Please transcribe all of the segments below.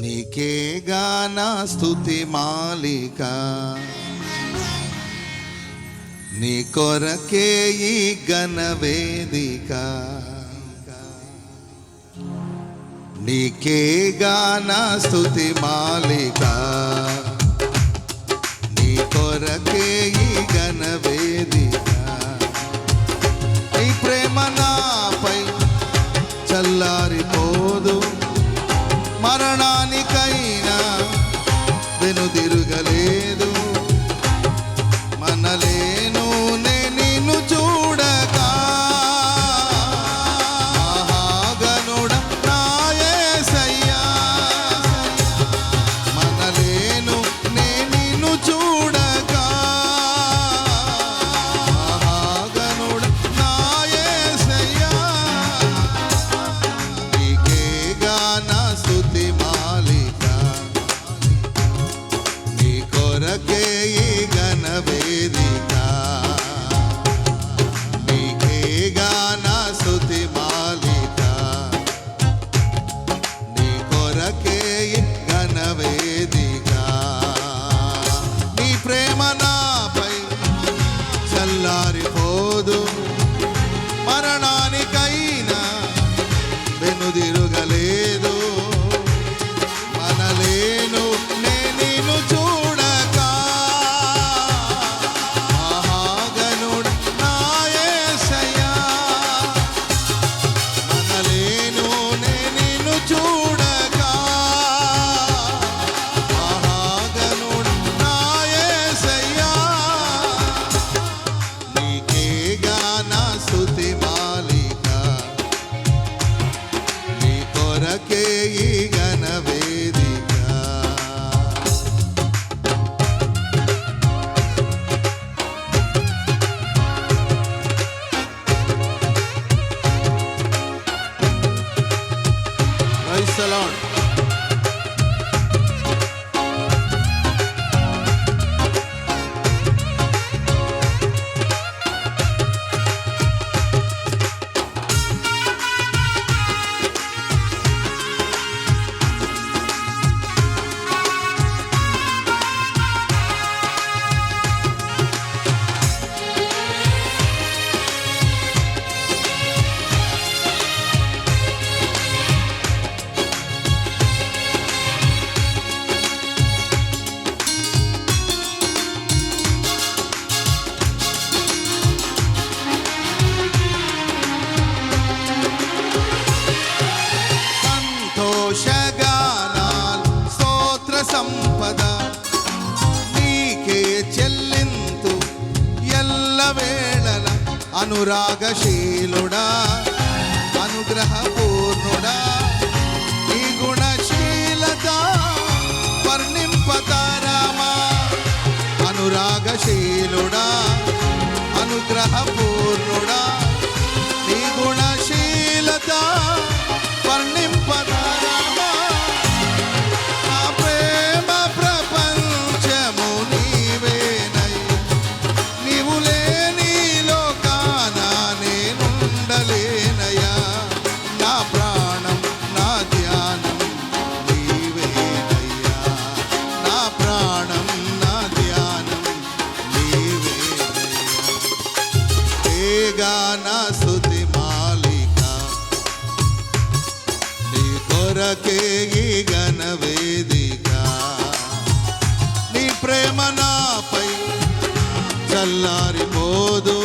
నీకే గానా స్థుతి మాలిక. నీ కొరకే ఈ గణవేదిక నీకే గానా స్థుతి మాలిక. నీ కొరకే ఈ గణవేదిక నీ ప్రేమ నాపై చల్లారిపో మరణానికైనా వెనుదిరు salon. అనురాగశీలుడా అనుగ్రహ పూర్ణుడా ఈ గుణశీలత వర్ణింపతారామా అనురాగశీలుడా అనుగ్రహ పూర్ణుడా గాన సుతి మాలిక నీ కొరకే ఈ గణ వేదిక నీ ప్రేమ నాపై చల్లారిపోదు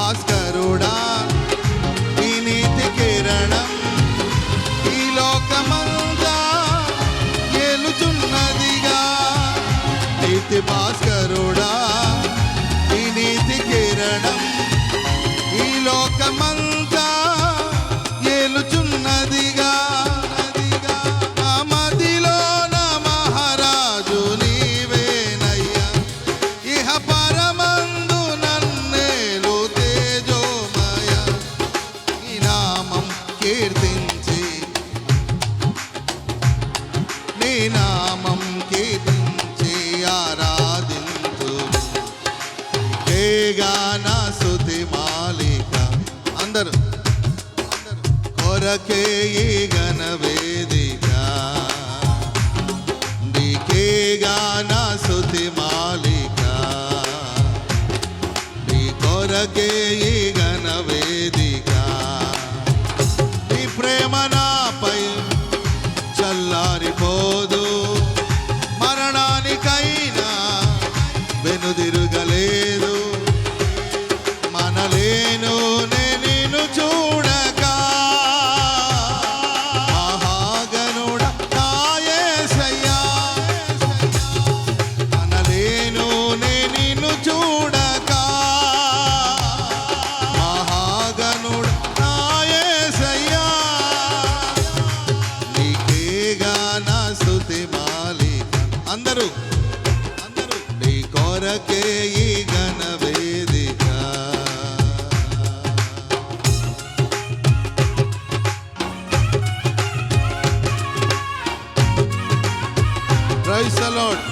భాస్కరుడా ఈ నీతి కిరణం ఈ లోకమంతా గెలుచున్నదిగా నీతి భాస్కరుడా ఈ నీతి కీర్తించి నీ నామం కీర్తించి ఆరాధించు. నా సుతి మాలిక అందరు కొరకే ఈ గణ వేదిక. నీకేగా la కొరకే ఈ గణ వేదిక ప్రైస్ అలాట్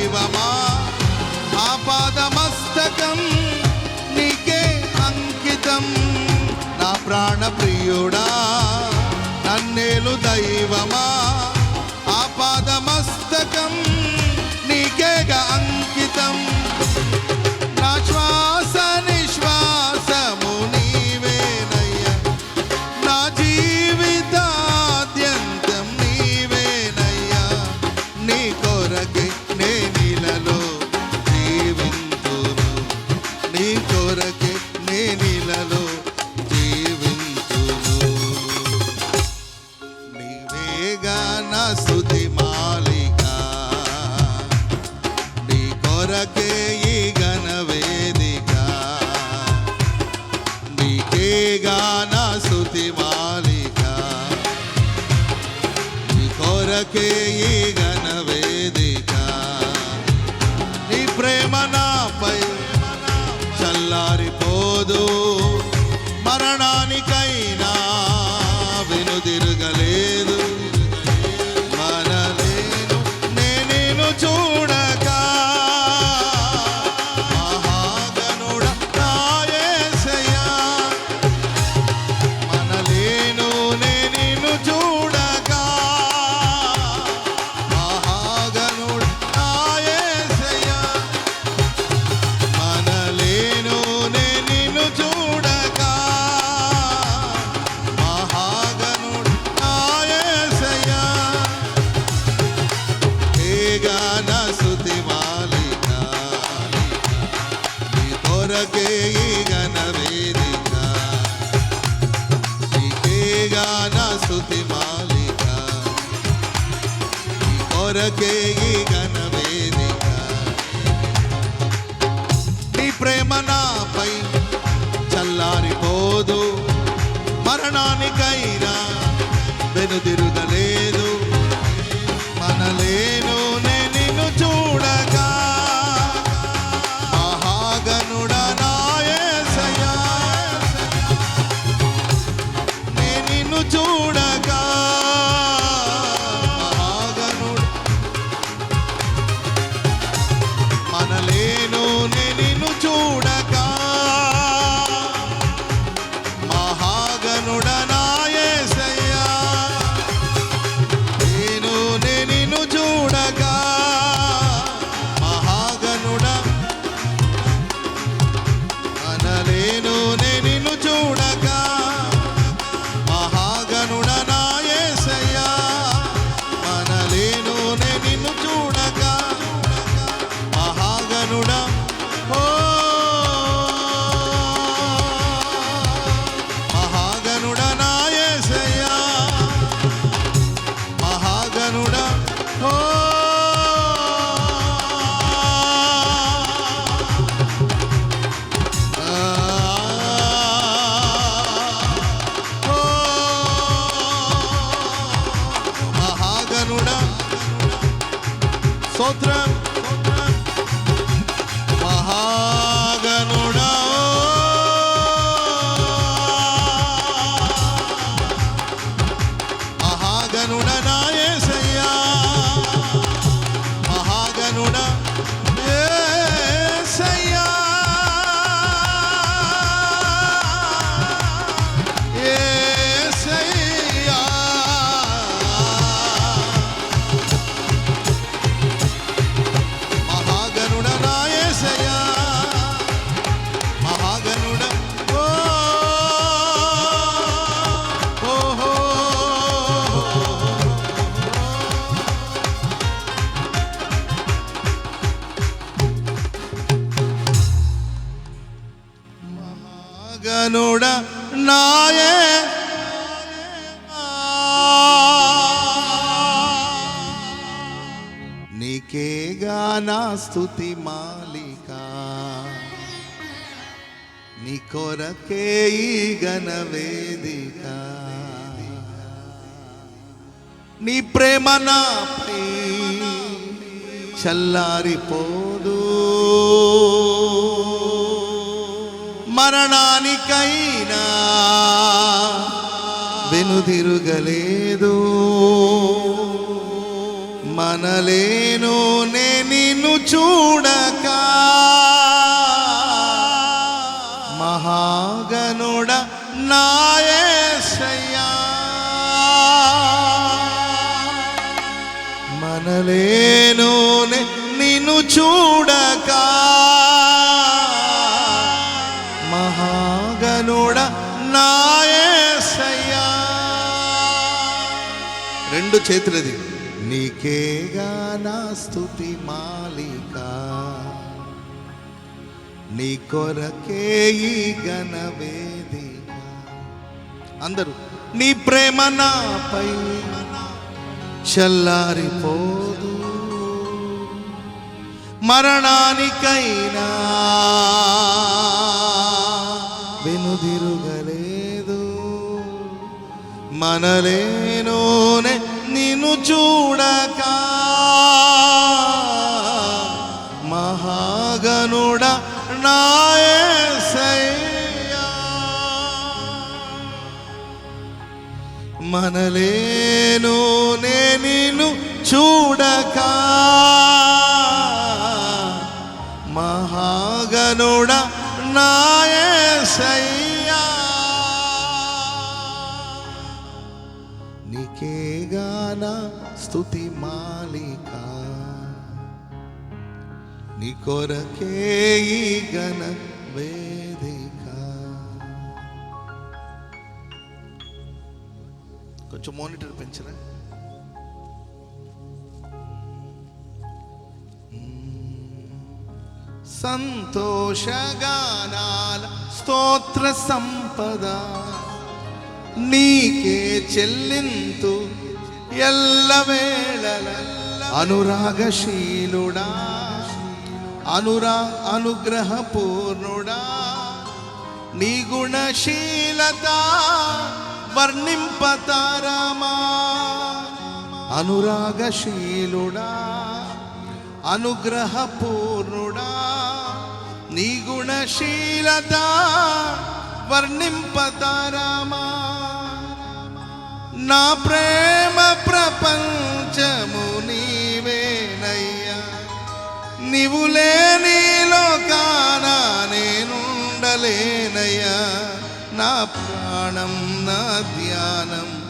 జీవమా? ఆపాదమస్తకం నీకే అంకితం. నా ప్రాణప్రియుడా నన్నేలు దైవమా? ఆపాదమస్తకం చల్లారిపోదు. మరణానికైనా కొరకే ఈ నీ ప్రేమ నాపై చల్లారిపోదు మరణానికైనా వెనుదిరుగా స్థుతి మాలిక. నీ కొరకే ఈ గణవేదిక నీ ప్రేమ నాపై చల్లారిపోదు. మరణానికైనా వెనుదిరుగలేదు. మనలేను నే నిన్ను చూడక. మహాగనుడ నాయసయ్యా. మనలేను నే నిన్ను చూడక. మహాగనుడ నాయసయ్యా. రెండు చేతులది. నీకేగా నా స్తుతి మాలిక. నీ కొరకే ఈ గణవేదిక అందరూ నీ ప్రేమ నాపై చల్లారిపోదు. మరణానికైనా వెనుదిరుగలేదు. మనలేనోనే నిన్ను చూడక మహాగనుడ నాయసయ్యా. మనలేను నే నిన్ను చూడక మహాగనుడ నాయసయ్యా. నీ కొరకే ఈ గణ వేదిక. కొంచెం మానిటర్ పెంచరా? సంతోషగానాల స్తోత్ర సంపద నీకే చెల్లింతు ఎల్లవేళల అనురాగశీలుడా. అనురా అనుగ్రహ పూర్ణుడా నీ గుణశీలత వర్ణింపతారామా అనురాగశీలుడా అనుగ్రహ పూర్ణుడా నీ గుణశీలత వర్ణింపతారామా నా ప్రేమ ప్రపంచము నీవేనయ్యా. నీవు లేని లోకాన నేనుండలేనయ్యా. నా ప్రాణం నా ధ్యానం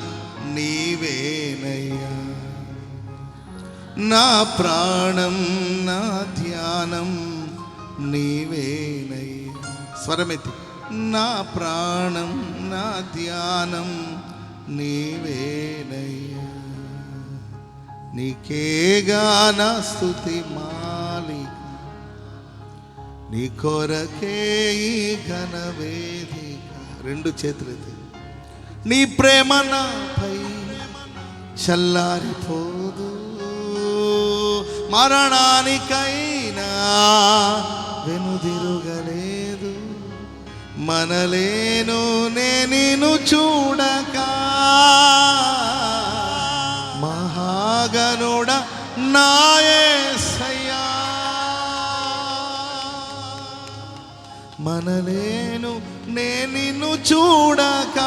నీవేనయ్యా. నా ప్రాణం నా ధ్యానం నీవేనయ్యా. స్వరమితి నా ప్రాణం నా ధ్యానం నీవేనయ్యా. నీకేగా నా స్థుతి మా నీ కొరకే ఈ ఘనవేదిక. రెండు చేతులైతే నీ ప్రేమ నాపై చల్లారిపోదు. మరణానికైనా వెనుదిరుగలేదు మనలేను నేను చూడక. మహాగనుడ నాయే మనలేను నేను చూడక.